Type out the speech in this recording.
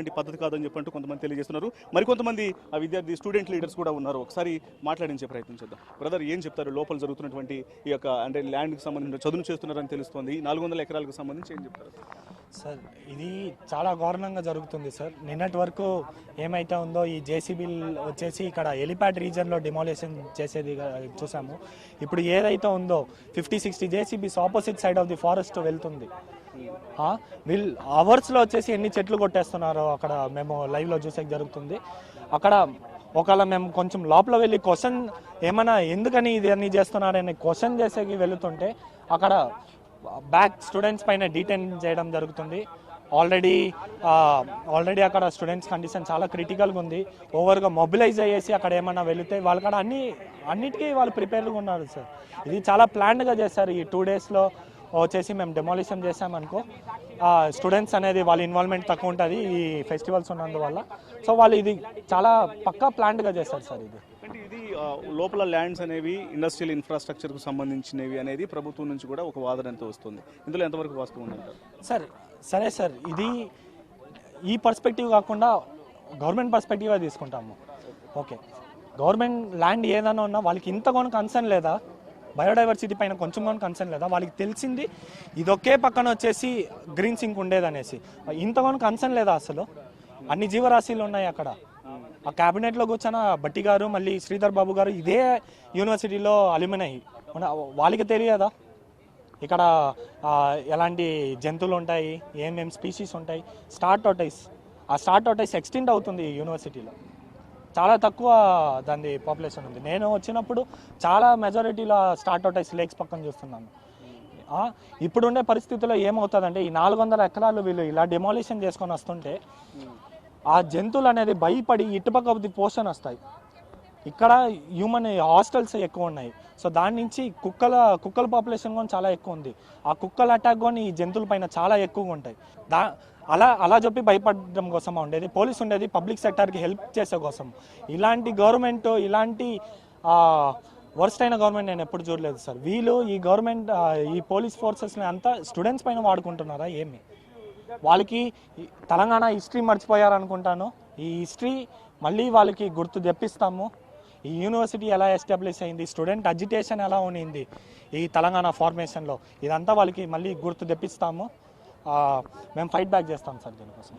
సరైనటువంటి పద్ధతి కాదని చెప్పంటూ కొంతమంది తెలియజేస్తున్నారు. మరికొంతమంది ఆ విద్యార్థి స్టూడెంట్ లీడర్స్ కూడా ఉన్నారు. ఒకసారి మాట్లాడించే ప్రయత్నం చేద్దాం. బ్రదర్ ఏం చెప్తారు? లోపల జరుగుతున్నటువంటి ఈ యొక్క అంటే ల్యాండ్కి సంబంధించిన చదువు చేస్తున్నారని తెలుస్తోంది. నాలుగు వందల ఎకరాలకు సంబంధించి ఏం చెప్తారు? సార్ ఇది చాలా ఘోరణంగా జరుగుతుంది సార్ నిన్నటి వరకు ఏమైతే ఉందో ఈ జేసీబీ వచ్చేసి ఇక్కడ ఎలిపాడ్ రీజన్లో డిమాలేషన్ చేసేది చూసాము. ఇప్పుడు ఏదైతే ఉందో fifty sixty JCBs opposite side of the forest వెళ్తుంది. వీళ్ళు అవర్స్లో వచ్చేసి ఎన్ని చెట్లు కొట్టేస్తున్నారో అక్కడ మేము లైవ్లో చూసే జరుగుతుంది. అక్కడ ఒకవేళ మేము కొంచెం లోపల వెళ్ళి క్వశ్చన్ ఏమైనా ఎందుకని ఇది అన్ని చేస్తున్నారని క్వశ్చన్ చేసేకి వెళుతుంటే అక్కడ బ్యాక్ స్టూడెంట్స్ పైన డీటైన్ చేయడం జరుగుతుంది. ఆల్రెడీ ఆల్రెడీ అక్కడ స్టూడెంట్స్ కండిషన్ చాలా క్రిటికల్గా ఉంది. ఓవర్గా మొబిలైజ్ అయ్యేసి అక్కడ ఏమైనా వెళితే వాళ్ళు అక్కడ అన్ని అన్నిటికీ వాళ్ళు ప్రిపేర్గా ఉన్నారు సార్. ఇది చాలా ప్లాన్డ్గా చేశారు ఈ టూ డేస్లో. వచ్చేసి మేము డెమాలిషన్ చేసామనుకో స్టూడెంట్స్ అనేది వాళ్ళ ఇన్వాల్వ్మెంట్ తక్కువ ఉంటుంది ఈ ఫెస్టివల్స్ ఉన్నందువల్ల. సో వాళ్ళు ఇది చాలా పక్కా ప్లాన్డ్గా చేశారు సార్ ఇది. అంటే ఇది లోపల ల్యాండ్స్ అనేవి ఇండస్ట్రియల్ ఇన్ఫ్రాస్ట్రక్చర్కు సంబంధించినవి అనేది ప్రభుత్వం నుంచి కూడా ఒక వాదన ఎంతో వస్తుంది. ఇందులో ఎంతవరకు వాస్తవం ఉందంటారు? సార్ సరే సార్ ఇది ఈ పర్స్పెక్టివ్ కాకుండా గవర్నమెంట్ పర్స్పెక్టివ్ తీసుకుంటాము. ఓకే గవర్నమెంట్ ల్యాండ్ ఏదైనా ఉన్నా వాళ్ళకి ఇంత కొన్ని కన్సర్న్ లేదా బయోడైవర్సిటీ పైన కొంచెం కానీ కన్సర్న్ లేదా? వాళ్ళకి తెలిసింది ఇదొకే పక్కన వచ్చేసి గ్రీన్ సింక్ ఉండేదనేసి. ఇంత కన్సర్న్ లేదా అసలు? అన్ని జీవరాశులు ఉన్నాయి అక్కడ. ఆ క్యాబినెట్లో కూర్చున్న బట్టి గారు మళ్ళీ శ్రీధర్ బాబు గారు ఇదే యూనివర్సిటీలో అల్యూమినై వాళ్ళకి తెలియదా? ఇక్కడ ఎలాంటి జంతువులు ఉంటాయి? ఏమేమి స్పీషీస్ ఉంటాయి? స్టార్ టోటైస్ ఆ స్టార్ టోటైస్ ఎక్స్టెండ్ అవుతుంది ఈ యూనివర్సిటీలో చాలా తక్కువ దాని పాపులేషన్ ఉంది. నేను వచ్చినప్పుడు చాలా మెజారిటీలో స్టార్ట్ టోటైస్ లేక్స్ పక్కన చూస్తున్నాను. ఇప్పుడుండే పరిస్థితుల్లో ఏమవుతుందంటే ఈ నాలుగు వందల ఎకరాలు వీళ్ళు ఇలా డెమాలిషన్ చేసుకొని వస్తుంటే ఆ జంతువులు అనేది భయపడి ఇటుపక్క పోషన్ వస్తాయి. ఇక్కడ హ్యూమన్ హాస్టల్స్ ఎక్కువ ఉన్నాయి. సో దాని నుంచి కుక్కల కుక్కల పాపులేషన్ కూడా చాలా ఎక్కువ ఉంది. ఆ కుక్కల అటాక్ కానీ ఈ జంతువుల పైన చాలా ఎక్కువగా ఉంటాయి. దా అలా అలా చెప్పి భయపడడం కోసం ఉండేది? పోలీస్ ఉండేది పబ్లిక్ సెక్టార్కి హెల్ప్ చేసే కోసం. ఇలాంటి గవర్నమెంట్ ఇలాంటి వర్స్ట్ అయిన గవర్నమెంట్ నేను ఎప్పుడు చూడలేదు సార్. వీళ్ళు ఈ గవర్నమెంట్ ఈ పోలీస్ ఫోర్సెస్ని అంతా స్టూడెంట్స్ పైన వాడుకుంటున్నారా ఏమి? వాళ్ళకి తెలంగాణ హిస్టరీ మర్చిపోయారనుకుంటాను. ఈ హిస్టరీ మళ్ళీ వాళ్ళకి గుర్తు తెప్పిస్తాము. ఈ యూనివర్సిటీ ఎలా ఎస్టాబ్లిష్ అయింది? స్టూడెంట్ అజిటేషన్ ఎలా ఉన్నింది ఈ తెలంగాణ ఫార్మేషన్లో ఇదంతా వాళ్ళకి మళ్ళీ గుర్తు తెప్పిస్తాము. మేము ఫైట్ బ్యాక్ చేస్తాం సార్ దీనికోసం.